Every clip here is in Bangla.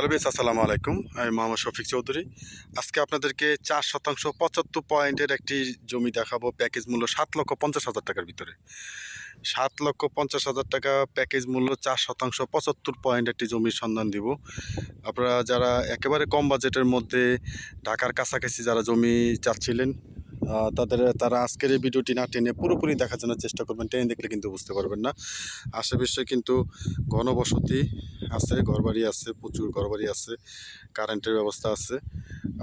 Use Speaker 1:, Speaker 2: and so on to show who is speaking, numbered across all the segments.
Speaker 1: হ্যালো বেস আসসালামু আলাইকুম। আমি মোহাম্মদ শফিক চৌধুরী। আজকে আপনাদেরকে চার শতাংশ পঁচাত্তর পয়েন্টের একটি জমি দেখাবো প্যাকেজ মূল্য সাত লক্ষ পঞ্চাশ হাজার টাকার ভিতরে। সাত লক্ষ পঞ্চাশ হাজার টাকা প্যাকেজ মূল্য চার শতাংশ পঁচাত্তর পয়েন্ট একটি জমির সন্ধান দিব। আপনারা যারা একেবারে কম বাজেটের মধ্যে ঢাকার কাছাকাছি যারা জমি চাচ্ছিলেন তাদের তারা আজকের এই ভিডিওটি না টেনে পুরোপুরি দেখার জন্য চেষ্টা করবেন। টেনে দেখলে কিন্তু বুঝতে পারবেন না। আশেপাশে কিন্তু ঘনবসতি আছে ঘরবাড়ি আছে প্রচুর ঘরবাড়ি আছে কারেন্টের ব্যবস্থা আছে।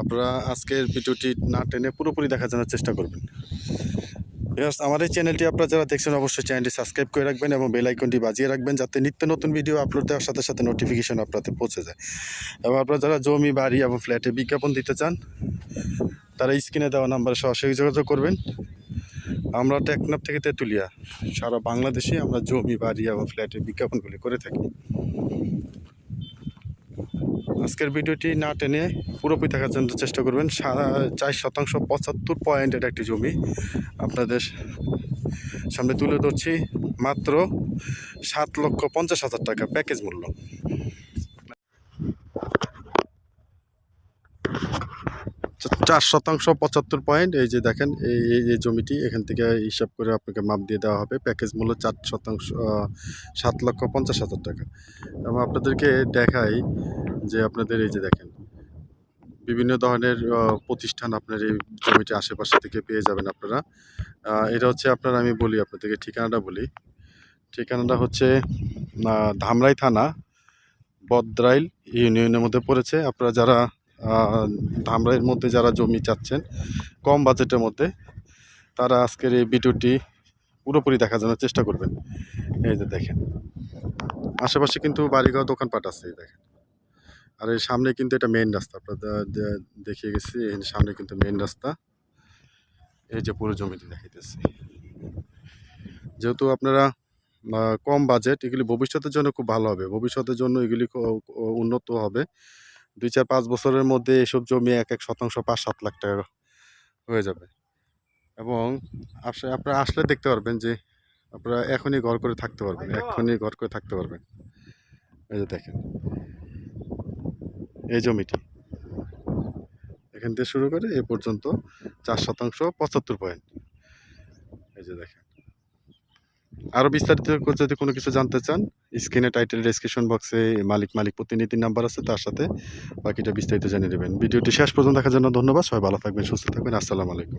Speaker 1: আপনারা আজকের ভিডিওটি না টেনে পুরোপুরি দেখার জন্য চেষ্টা করবেন। Yes, আমার এই চ্যানেলটি আপনারা যারা দেখছেন অবশ্যই চ্যানেলটি সাবস্ক্রাইব করে রাখবেন এবং বেল আইকনটি বাজিয়ে রাখবেন যাতে নিত্য নতুন ভিডিও আপলোড দেওয়ার সাথে সাথে নোটিফিকেশন আপনাদের পৌঁছে যায়। এবং আপনারা যারা জমি বাড়ি এবং ফ্ল্যাটে বিজ্ঞাপন দিতে চান তারা স্ক্রিনে দেওয়া নাম্বারে সরাসরি যোগাযোগ করবেন। আমরা টেকনাফ থেকে তেঁতুলিয়া, সারা বাংলাদেশে আমরা জমি, বাড়ি এবং ফ্ল্যাটের বিজ্ঞাপনগুলি করে থাকি। আজকের ভিডিওটি না টেনে পুরোপুরি দেখার জন্য চেষ্টা করবেন। সারা চার শতাংশ পঁচাত্তর পয়েন্টের একটি জমি আপনাদের সামনে তুলে ধরছি। মাত্র সাত লক্ষ পঞ্চাশ হাজার টাকা প্যাকেজ মূল্য। চার শতাংশ, পঁচাত্তর পয়েন্ট এই যে দেখেন, এই, এই- জমিটি এখান থেকে হিসাব করে আপনাকে মাপ দিয়ে দেওয়া হবে। প্যাকেজ মূল্য চার শতাংশ সাত লক্ষ পঞ্চাশ হাজার টাকা। এবং আপনাদেরকে দেখাই যে আপনাদের এই যে দেখেন, বিভিন্ন ধরনের প্রতিষ্ঠান আপনার এই জমিটি আশেপাশে থেকে পেয়ে যাবেন আপনারা। এটা হচ্ছে আপনার, আমি বলি আপনাদেরকে, ঠিকানাটা বলি। ঠিকানাটা হচ্ছে ধামরাই থানা, বদ্রাইল ইউনিয়নের মধ্যে পড়েছে। আপনারা যারা ধামরাইয়ের মধ্যে যারা জমি চাচ্ছেন, কম বাজেটের মধ্যে তারা আজকের এই ভিডিওটি পুরোপুরি দেখার জন্য চেষ্টা করবেন। এই যে দেখেন, আশেপাশে কিন্তু বাড়িঘর, দোকানপাট আছে, এই দেখেন। আর এর সামনে কিন্তু এটা মেইন রাস্তা, আপনারা দেখিয়ে গেছি সামনে কিন্তু মেইন রাস্তা। এই যে পুরো জমিটি দেখাইতেছি। যেহেতু আপনারা কম বাজেট, এগুলি ভবিষ্যতের জন্য খুব ভালো হবে। ভবিষ্যতের জন্য এগুলি উন্নত হবে। দুই চার পাঁচ বছরের মধ্যে এসব জমি এক এক শতাংশ পাঁচ সাত লাখ টাকা হয়ে যাবে। এবং আপনারা আসলে দেখতে পারবেন যে আপনারা এখনই ঘর করে থাকতে পারবেন, এখনই ঘর করে থাকতে পারবেন। এই যে দেখেন। এই জমিটি। এখান থেকে শুরু করে এ পর্যন্ত চার শতাংশ পঁচাত্তর পয়েন্ট। এই যে দেখেন। আরও বিস্তারিত যদি কোনো কিছু জানতে চান, স্ক্রিনে টাইটেল ডিসক্রিপশন বক্সে মালিক মালিক প্রতিনিধির নাম্বার আছে তার সাথে বাকিটা বিস্তারিত জানিয়ে দেবেন ভিডিওটি শেষ পর্যন্ত দেখার জন্য ধন্যবাদ। সবাই ভালো থাকবেন, সুস্থ থাকবেন। আসসালামু আলাইকুম।